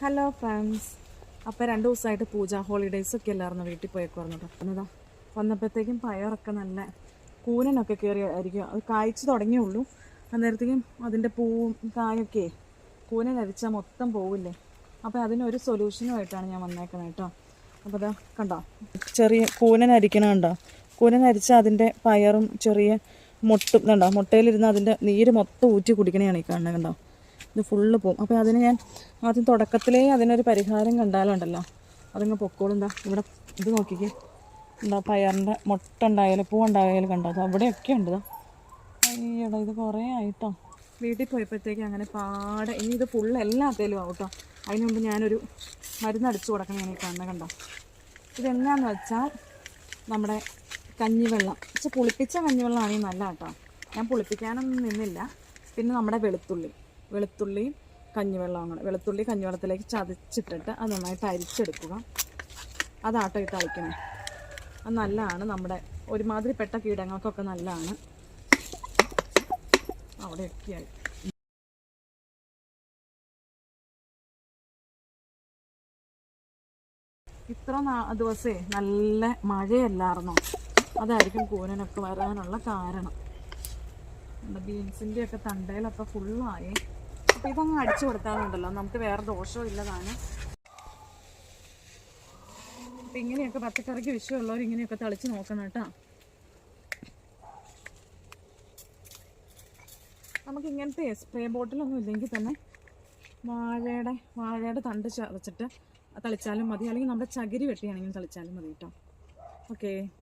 Hello friends അപ്പോൾ രണ്ട് ദിവസമായിട്ട് പൂജ ഹോളിഡേസ് ഒക്കെ അല്ലായിരുന്നു വീട്ടിൽ പോയൊക്കെ വന്നത് എന്നതാ വന്നപ്പോഴത്തേക്കും പയറൊക്കെ നല്ല കൂനനൊക്കെ കയറി ആയിരിക്കും അത് കായ്ച്ചു തുടങ്ങിയുള്ളൂ അന്നേരത്തേക്കും അതിന്റെ പൂവും കായൊക്കെ കൂനൻ അരിച്ചാൽ മൊത്തം പോവില്ലേ? അപ്പോൾ അതിനൊരു സൊല്യൂഷനുമായിട്ടാണ് ഞാൻ വന്നേക്കുന്നത് കേട്ടോ. അപ്പോൾ അതാ കണ്ടോ? ചെറിയ കൂനൻ അരിക്കണ കണ്ടോ? കൂനൻ അതിന്റെ പയറും ചെറിയ മുട്ടും കണ്ടോ? മുട്ടയിലിരുന്ന് അതിന്റെ നീര് മൊത്തം ഊറ്റി കുടിക്കണതാണ് ഈ കാണുന്നത് കണ്ടോ? ഇത് ഫുള്ള് പോവും. അപ്പോൾ അതിന് ഞാൻ ആദ്യം തുടക്കത്തിലേ അതിനൊരു പരിഹാരം കണ്ടാലുണ്ടല്ലോ. അതങ്ങ് പൊക്കോളും. എന്താ ഇവിടെ ഇത് നോക്കിക്കേ. എന്താ പയറിന്റെ മുട്ട ഉണ്ടായാലും പൂ ഉണ്ടായാലും കണ്ടോ? അത് അവിടെയൊക്കെ ഉണ്ട്. അയ്യടാ ഇത് കുറേ ആയിട്ടോ. വീട്ടിൽ പോയപ്പോഴത്തേക്ക് അങ്ങനെ പാടെ ഇനി ഇത് ഫുള്ള് എല്ലാത്തേലും ആവും കേട്ടോ അതിന് മുമ്പ് ഞാനൊരു മരുന്ന് അടിച്ചു കൊടുക്കണം ഞാൻ ഈ കണ്ണ കണ്ടോ? ഇതെന്നാന്ന് വെച്ചാൽ നമ്മുടെ കഞ്ഞിവെള്ളം. പക്ഷെ പുളിപ്പിച്ച കഞ്ഞിവെള്ളമാണെങ്കിൽ നല്ല കേട്ടോ ഞാൻ പുളിപ്പിക്കാനൊന്നും നിന്നില്ല. പിന്നെ നമ്മുടെ വെളുത്തുള്ളി. വെളുത്തുള്ളിയും കഞ്ഞിവെള്ളവും കൂടെ. വെളുത്തുള്ളി കഞ്ഞിവെള്ളത്തിലേക്ക് ചതച്ചിട്ടിട്ട് അത് നന്നായിട്ട് അരിച്ചെടുക്കുക. അതാട്ടോ ഇട്ട് അയക്കണേ അത് നല്ലതാണ് നമ്മുടെ ഒരുമാതിരിപ്പെട്ട കീടങ്ങൾക്കൊക്കെ നല്ലതാണ്. അവിടെ അവിടെയൊക്കെയായി. ഇത്ര ദിവസേ നല്ല മഴയല്ലായിരുന്നോ? അതായിരിക്കും കൂനനൊക്കെ വരാനുള്ള കാരണം. ബീൻസിന്റെയൊക്കെ തണ്ടയിലൊക്കെ ഫുള്ളായി അപ്പം ഇതങ്ങ് അടിച്ചു കൊടുത്താലുണ്ടല്ലോ നമുക്ക് വേറെ ദോഷവും ഇല്ലതാണ്. അപ്പം ഇങ്ങനെയൊക്കെ പച്ചക്കറിക്ക് വിഷയമുള്ളവർ ഇങ്ങനെയൊക്കെ തളിച്ച് നോക്കണം കേട്ടോ. നമുക്ക് ഇങ്ങനത്തെ സ്പ്രേ ബോട്ടിലൊന്നും ഇല്ലെങ്കിൽ തന്നെ വാഴയുടെ വാഴയുടെ തണ്ട് ചതച്ചിട്ട് തളിച്ചാലും മതി. അല്ലെങ്കിൽ നമ്മുടെ ചകിരി വെട്ടിയാണെങ്കിലും തളിച്ചാലും മതി കേട്ടോ. ഓക്കേ